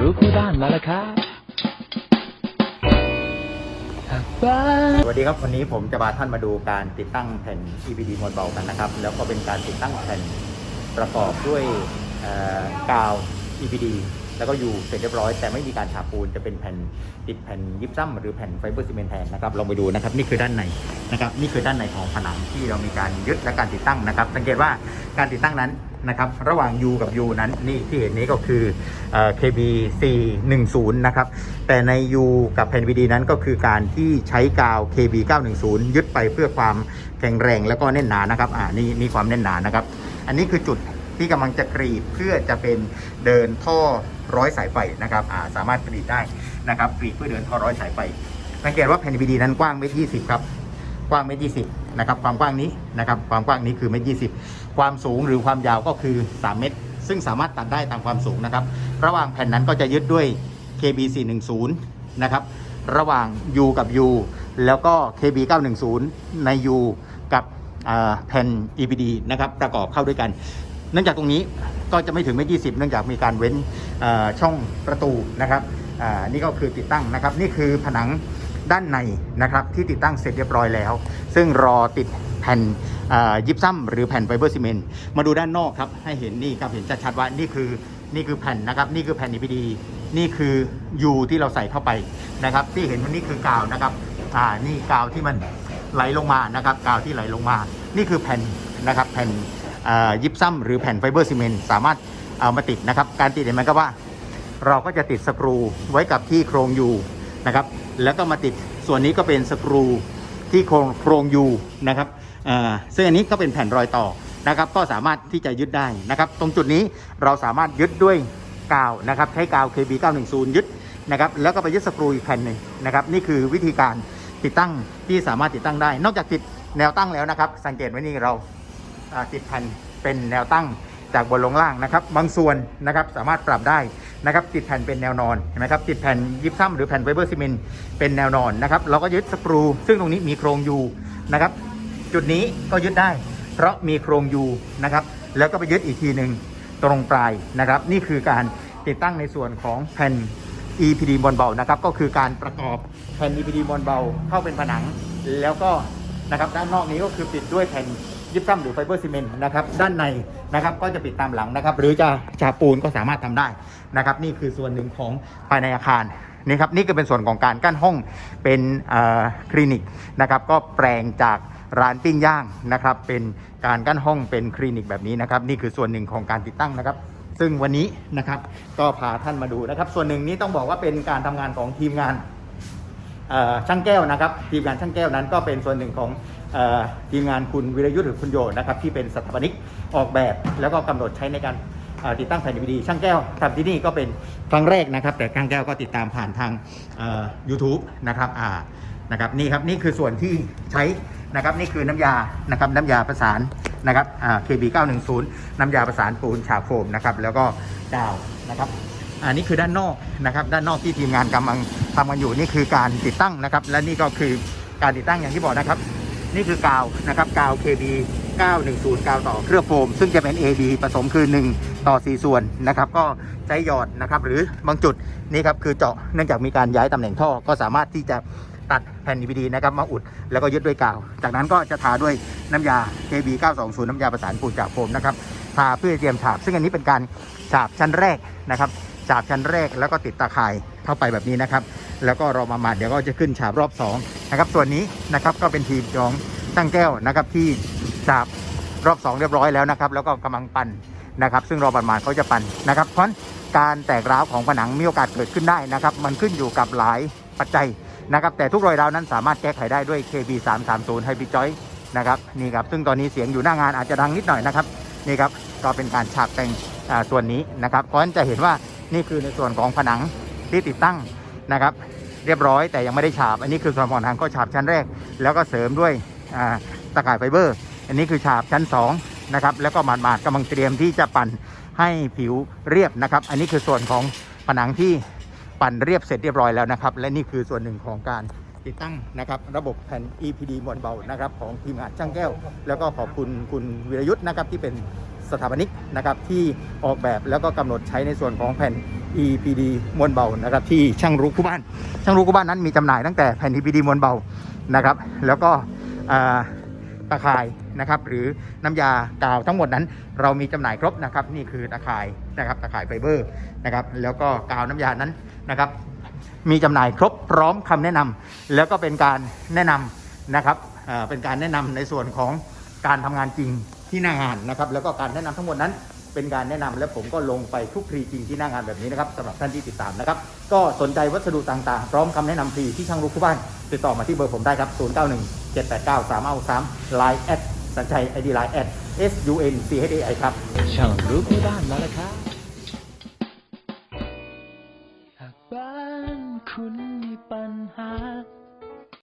รู้คู่ด้านมาแล้วครับบ้านสวัสดีครับวันนี้ผมจะพาท่านมาดูการติดตั้งแผ่น EPD มวลเบากันนะครับ แล้วก็เป็นการติดตั้งแผ่นประกอบด้วยกาว EPD แล้วก็อยู่เสร็จเรียบร้อยแต่ไม่มีการฉาบปูนจะเป็นแผ่นติดแผ่นยิปซัมหรือแผ่นไฟเบอร์ซีเมนต์แทนนะครับลองไปดูนะครับนี่คือด้านในนะครับนี่คือด้านในของผนังที่เรามีการยึดและการติดตั้งนะครับ สังเกตว่าการติดตั้งนั้น นะครับระหว่าง U กับ U นั้นนี่ที่เห็นนี้ก็คือ KB 410นะครับแต่ใน U กับแผ่น VD นั้นก็คือการที่ใช้กาว KB 910 ยึดไปเพื่อความแข็งแรงแล้วก็แน่นหนานะครับอ่านี่มีความแน่นหนานะครับ อันนี้คือจุดที่กำลังจะกรีดเพื่อจะเป็นเดินท่อร้อยสายไฟนะครับอ่าสามารถกรีดได้นะครับกรีดเพื่อเดินท่อร้อยสายไฟสังเกตว่าแผ่น VD นั้นกว้างเมตรยี่สิบครับกว้างเมตรยี่สิบ นะครับความกว้างนี้นะครับความกว้างนี้คือเมตรยี่สิบความสูงหรือความยาวก็คือ 3 เมตร ซึ่งสามารถตัดได้ตามความสูงนะครับ ระหว่างแผ่นนั้นก็จะยึดด้วย KB 410นะครับระหว่าง U กับ U แล้วก็ KB 910 ใน U กับแผ่น EPD นะครับประกอบเข้าด้วยกัน เนื่องจากตรงนี้ก็จะไม่ถึงเมตรยี่สิบเนื่องจากมีการเว้นช่องประตูนะครับนี่ก็คือติดตั้งนะครับ นี่คือผนัง ด้านในนะครับที่ติดตั้งเสร็จเรียบร้อยแล้ว ซึ่งรอติดแผ่นยิปซัมหรือแผ่นไฟเบอร์ซีเมนต์มาดูด้านนอกครับให้เห็นนี่ครับเห็นชัดๆว่านี่คือนี่คือแผ่นนะครับนี่คือแผ่น EPD นี่คือ U ที่เราใส่เข้าไปนะครับ ที่เห็นว่านี่คือกาวนะครับอ่านี่กาวที่มันไหลลงมานะครับกาวที่ไหลลงมา นี่คือแผ่นนะครับแผ่นยิปซัมหรือแผ่นไฟเบอร์ซีเมนต์สามารถเอามาติดนะครับ การติดเห็นไหมครับว่า เราก็จะติดสกรูไว้กับที่โครงยู นะครับ แล้วก็มาติดส่วนนี้ก็เป็นสกรูที่โครงโครงยูนะครับซึ่งอันนี้ก็เป็นแผ่นรอยต่อนะครับ ก็สามารถที่จะยึดได้นะครับ ตรงจุดนี้เราสามารถยึดด้วยกาวนะครับ ใช้กาว KB 910ยึดนะครับ แล้วก็ไปยึดสกรูอีกแผ่นหนึ่งนะครับ นี่คือวิธีการติดตั้งที่สามารถติดตั้งได้ นอกจากติดแนวตั้งแล้วนะครับ สังเกตไว้นี่เราติดแผ่นเป็นแนวตั้งจากบนลงล่างนะครับ บางส่วนนะครับสามารถปรับได้ นะครับติดแผ่นเป็นแนวนอนเห็นไหมครับติดแผ่นยิปซัมหรือแผ่นไฟเบอร์ซีเมนต์เป็นแนวนอนนะครับเราก็ยึดสกรู ซึ่งตรงนี้มีโครงยูนะครับจุดนี้ก็ยึดได้ เพราะมีโครงยูนะครับแล้วก็ไปยึดอีกทีหนึ่งตรงปลายนะครับนี่คือการติดตั้งในส่วนของแผ่น EPD บอลเบานะครับก็คือการประกอบแผ่น EPD บอลเบาเข้าเป็นผนังแล้วก็นะครับด้านนอกนี้ก็คือปิดด้วยแผ่น ยิปซัมหรือไฟเบอร์ซีเมนต์นะครับด้านในนะครับก็จะปิดตามหลังนะครับ หรือจะฉาบปูนก็สามารถทำได้นะครับ นี่คือส่วนหนึ่งของภายในอาคารนี่ครับนี่ก็เป็นส่วนของการกั้นห้องเป็นเอ่อคลินิกนะครับ ก็แปลงจากร้านปิ้งย่างนะครับ เป็นการกั้นห้องเป็นคลินิกแบบนี้นะครับ นี่คือส่วนหนึ่งของการติดตั้งนะครับ ซึ่งวันนี้นะครับก็พาท่านมาดูนะครับ ส่วนหนึ่งนี้ต้องบอกว่าเป็นการทำงานของทีมงาน ช่างแก้วนะครับทีมงานช่างแก้วนั้นก็เป็นส่วนหนึ่งของอทีมงานคุณวิรยุทธ์หรือคุณโยนะครับที่เป็นสถาปนิกออกแบบ แล้วก็กำหนดใช้ในการติดตั้งแผ่นดีช่างแก้วทำที่นี่ก็เป็นครั้งแรกนะครับ แต่ช่างแก้วก็ติดตามผ่านทางยูทูบนะครับอ่านะครับนี่ครับนี่คือส่วนที่ใช้นะครับนี่คือน้ำยานะครับน้ำยาประสานนะครับอ่า KB 910 น้ำยาประสานปูนฉาบโฟมนะครับแล้วก็ดาวนะครับ อันนี้คือด้านนอกนะครับ ด้านนอกที่ทีมงานกำลังทำกันอยู่นี่คือการติดตั้งนะครับ และนี่ก็คือการติดตั้งอย่างที่บอกนะครับ นี่คือกาวนะครับกาว KB 910กาวต่อเคลือบโฟมซึ่งจะเป็น AD ผสมคือ 1 ต่อ 4 ส่วนนะครับ ก็ใช้หยอดนะครับ หรือบางจุดนี่ครับคือเจาะเนื่องจากมีการย้ายตำแหน่งท่อก็สามารถที่จะตัดแผ่น EPD นะครับมาอุดแล้วก็ยึดด้วยกาว จากนั้นก็จะทาด้วยน้ำยา KB 920น้ำยาประสานปูนจากโฟมนะครับทาเพื่อเตรียมฉาบ ซึ่งอันนี้เป็นการฉาบชั้นแรกนะครับาบชั้นแรกแล้วก็ติดตาข่ายเข้าไปแบบนี้นะครับ แล้วก็รอมามาเดี๋ยวก็จะขึ้นฉาบรอบ2นะครับส่วนนี้นะครับก็เป็นทีมของตั้งแก้วนะครับที่ฉาบรอบ 2 เรียบร้อยแล้วนะครับ แล้วก็กำลังปั่นนะครับ ซึ่งรอประมาณเขาจะปั่นนะครับ เพราะการแตกร้าวของผนังมีโอกาสเกิดขึ้นได้นะครับ มันขึ้นอยู่กับหลายปัจจัยนะครับ แต่ทุกรอยร้าวนั้นสามารถแก้ไขได้ด้วย KB 3 3 0 Hybrid Joy นะครับนี่ครับซึ่งตอนนี้เสียงอยู่หน้างานอาจจะดังนิดหน่อยนะครับนี่ครับก็เป็นการฉาบแต่งอ่าส่วนนี้นะครับเพราะฉะนั้นจะเห็นว่า นี่คือในส่วนของผนังที่ติดตั้งนะครับ เรียบร้อยแต่ยังไม่ได้ฉาบ อันนี้คือส่วนของผนังก็ฉาบชั้นแรก แล้วก็เสริมด้วยอาตะข่ายไฟเบอร์ อันนี้คือฉาบชั้น2นะครับแล้วก็หมาดๆกำลังเตรียมที่จะปั่นให้ผิวเรียบนะครับ อันนี้คือส่วนของผนังที่ปั่นเรียบเสร็จเรียบร้อยแล้วนะครับ และนี่คือส่วนหนึ่งของการติดตั้งนะครับระบบแผ่น EPD มวลเบานะครับของทีมงานช่างแก้ว แล้วก็ขอบคุณคุณวิรยุทธ์นะครับที่เป็น สถาปนิกนะครับที่ออกแบบแล้วก็กำหนดใช้ในส่วนของแผ่น EPD มวลเบานะครับที่ช่างรู้คู่บ้าน ช่างรู้คู่บ้านนั้นมีจำหน่ายตั้งแต่แผ่น EPD มวลเบานะครับ แล้วก็ตะข่ายนะครับหรือน้ำยากาวทั้งหมดนั้น เรามีจำหน่ายครบนะครับ นี่คือตะข่ายนะครับตะข่ายไฟเบอร์นะครับแล้วก็กาวน้ำยานั้นนะครับมีจำหน่ายครบพร้อมคำแนะนำแล้วก็เป็นการแนะนำนะครับเอ่อเป็นการแนะนำในส่วนของการทำงานจริง ที่หน้างานนะครับแล้วก็การแนะนำทั้งหมดนั้น เป็นการแนะนำและผมก็ลงไปทุกคลีจริงที่หน้างานแบบนี้นะครับสำหรับท่านที่ติดตามนะครับก็สนใจวัสดุต่างๆ พร้อมคำแนะนำฟรีที่ช่างรู้คู่บ้าน ติดต่อมาที่เบอร์ผมได้ครับ 0 9 1 7 8 9 3 9 3 Line แอดสัญชัย ID Line แอด S U N C H A I ครับช่างรู้คู่บ้านมาแล้วครับ